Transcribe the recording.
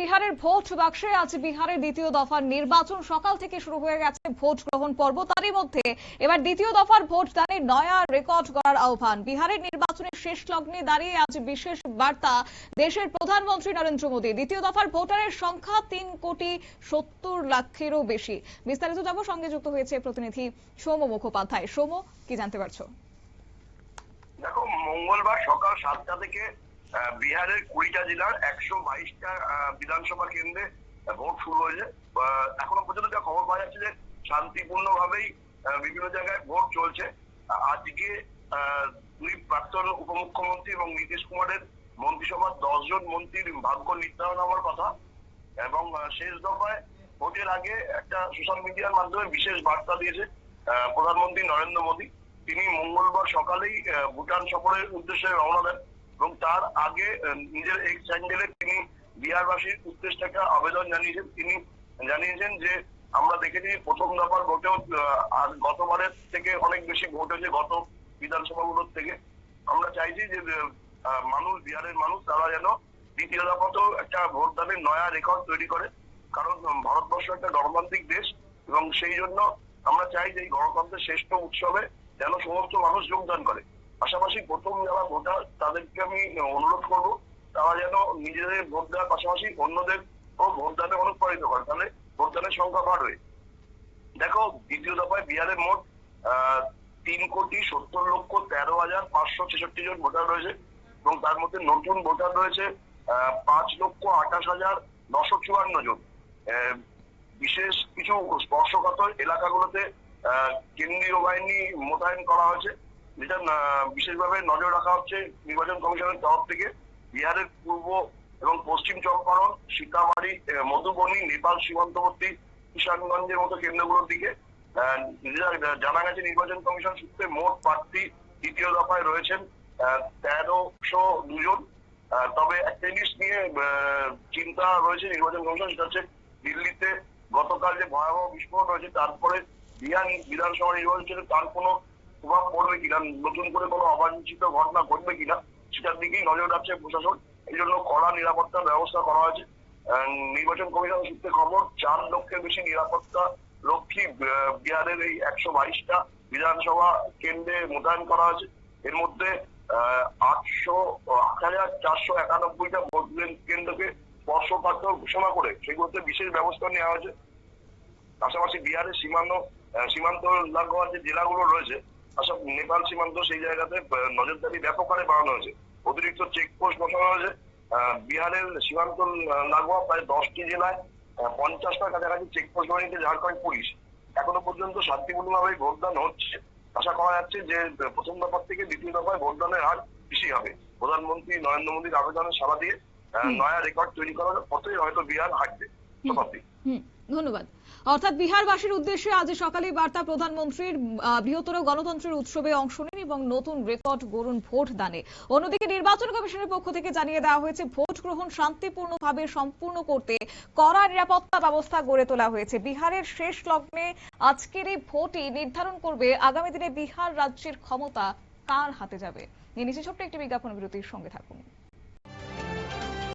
বিহারের ভোট বাক্সে আজ বিহারের দ্বিতীয় দফার নির্বাচন সকাল থেকে শুরু হয়ে গেছে ভোট গ্রহণ পর্ব। তারই মধ্যে এবার দ্বিতীয় দফার ভোট দানে নয়া রেকর্ড করার আহ্বান। বিহারের নির্বাচনের শেষ লগ্নে দাঁড়িয়ে আজ বিশেষ বার্তা দেশের প্রধানমন্ত্রী নরেন্দ্র মোদী। দ্বিতীয় দফার ভোটারের সংখ্যা তিন কোটি সত্তর লাখেরও বেশি। বিস্তারিত যাব সঙ্গে যুক্ত হয়েছে প্রতিনিধি সৌম মুখোপাধ্যায়। সৌম কি জানতে পারছ? দেখো, মঙ্গলবার সকাল সাতটা থেকে বিহারের কুড়িটা জেলার একশো বাইশটা বিধানসভা কেন্দ্রে ভোট শুরু হয়েছে। এখনও পর্যন্ত যা খবর পাওয়া যাচ্ছে যে শান্তিপূর্ণ ভাবেই বিভিন্ন জায়গায় ভোট চলছে। আজকে দুই প্রাক্তন উপমুখ্যমন্ত্রী এবং নীতিশ কুমারের মন্ত্রিসভার দশজন মন্ত্রীর ভাগ্য নির্ধারণ হওয়ার কথা। এবং শেষ দফায় ভোটের আগে একটা সোশ্যাল মিডিয়ার মাধ্যমে বিশেষ বার্তা দিয়েছে প্রধানমন্ত্রী নরেন্দ্র মোদী। তিনি মঙ্গলবার সকালেই ভুটান সফরের উদ্দেশ্যে রওনা দেন। এবং তার আগে নিজের এক্স হ্যান্ডেলে তিনি বিহারবাসীর উদ্দেশ্যে একটা আবেদন জানিয়েছেন। তিনি জানিয়েছেন যে, আমরা দেখেছি প্রথম দফার ভোটেও গতবারের থেকে অনেক বেশি ভোট হয়েছে গত বিধানসভাগুলোর থেকে। আমরা চাইছি যে মানুষ, বিহারের মানুষ, তারা যেন দ্বিতীয় দফাতেও একটা ভোটদানের নয়া রেকর্ড তৈরি করে। কারণ ভারতবর্ষ একটা গণতান্ত্রিক দেশ এবং সেই জন্য আমরা চাই যে এই গণতন্ত্রের শ্রেষ্ঠ উৎসবে যেন সমস্ত মানুষ যোগদান করে। পাশাপাশি প্রথম যারা ভোটার, তাদেরকে আমি অনুরোধ করব, তারা যেন নিজেদের ভোট দেওয়ার পাশাপাশি অন্যদের ভোটদানে অনুপ্রাণিত করে তাহলে ভোটদানের সংখ্যা বাড়বে। দেখো, দ্বিতীয় দফায় বিহারের মোট তিন কোটি সত্তর লক্ষ তেরো হাজার পাঁচশো ছেষট্টি জন ভোটার রয়েছে এবং তার মধ্যে নতুন ভোটার রয়েছে পাঁচ লক্ষ আঠাশ হাজার নশো চুয়ান্ন জন। বিশেষ কিছু স্পর্শকাতর এলাকাগুলোতে কেন্দ্রীয় বাহিনী মোতায়েন করা হয়েছে। যেটা বিশেষভাবে নজর রাখা হচ্ছে নির্বাচন কমিশনের তরফ থেকে বিহারের পূর্ব এবং পশ্চিম চম্পারণ, সীতামারি মধুবনী, নেপাল সীমান্তবর্তী, কিষানগঞ্জের মতো কেন্দ্রগুলোর দিকে। জানা গেছে নির্বাচন কমিশন সূত্রে মোট প্রার্থী দ্বিতীয় দফায় রয়েছেন তেরোশো দুজন। তবে একটা জিনিস নিয়ে চিন্তা রয়েছে নির্বাচন কমিশন, সেটা হচ্ছে দিল্লিতে গতকাল যে ভয়াবহ বিস্ফোরণ হয়েছে, তারপরে বিহার বিধানসভা নির্বাচনে তার কোনো প্রভাব পড়বে কিনা, নতুন করে কোনো অবাঞ্ছিত ঘটনা ঘটবে কিনা, সেটার দিকেই নজর রাখছে প্রশাসন। এই জন্য কড়া নিরাপত্তার ব্যবস্থা করা হয়েছে। নির্বাচন কমিশন সূত্রে খবর, চার লক্ষের বেশি নিরাপত্তা রক্ষী বিহারের এই একশো বাইশটা বিধানসভা কেন্দ্রে মোতায়েন করা হয়েছে। এর মধ্যে আটশো, আট হাজার চারশো একানব্বইটা ভোট কেন্দ্রকে স্পর্শকাতর ঘোষণা করে সেগুলোতে বিশেষ ব্যবস্থা নেওয়া হয়েছে। পাশাপাশি বিহারের সীমান্ত সীমান্ত লাগোয়া যে জেলাগুলো রয়েছে আসলে নেপাল সীমান্ত সেই জায়গাতে নজরদারি ব্যাপক হারে বাড়ানো হয়েছে। অতিরিক্ত চেকপোস্ট বসানো হয়েছে। বিহারের সীমান্ত লাগোয়া প্রায় দশটি জেলায় পঞ্চাশটার কাছাকাছি চেকপোস্ট বানিয়েছে ঝাড়খণ্ড পুলিশ। এখনও পর্যন্ত শান্তিপূর্ণভাবে ভোটদান হচ্ছে। আশা করা যাচ্ছে যে প্রথম দফার থেকে দ্বিতীয় দফায় ভোটদানের হার বেশি হবে। প্রধানমন্ত্রী নরেন্দ্র মোদীর আবেদনের সাড়া দিয়ে নয়া রেকর্ড তৈরি করার পথে হয়তো বিহার হাঁটবে। ধন্যবাদ। অর্থাৎ বিহারবাসীর উদ্দেশ্যে আজ সকালে বার্তা প্রধানমন্ত্রীর বৃহত্তর গণতন্ত্রের উৎসবে অংশ নিন এবং নতুন রেকর্ড গড়ুন ভোট দানে। অন্যদিকে নির্বাচন কমিশনের পক্ষ থেকে জানিয়ে দেওয়া হয়েছে, ভোট গ্রহণ শান্তিপূর্ণভাবে সম্পূর্ণ করতে কড়া নিরাপত্তা ব্যবস্থা গড়ে তোলা হয়েছে। বিহারের শেষ লগ্নে আজকের এই ভোটই নির্ধারণ করবে আগামী দিনে বিহার রাজ্যের ক্ষমতা কার হাতে যাবে? নিয়ে নিচে ছোট্ট একটি বিজ্ঞাপন বিরতির সঙ্গে থাকুন।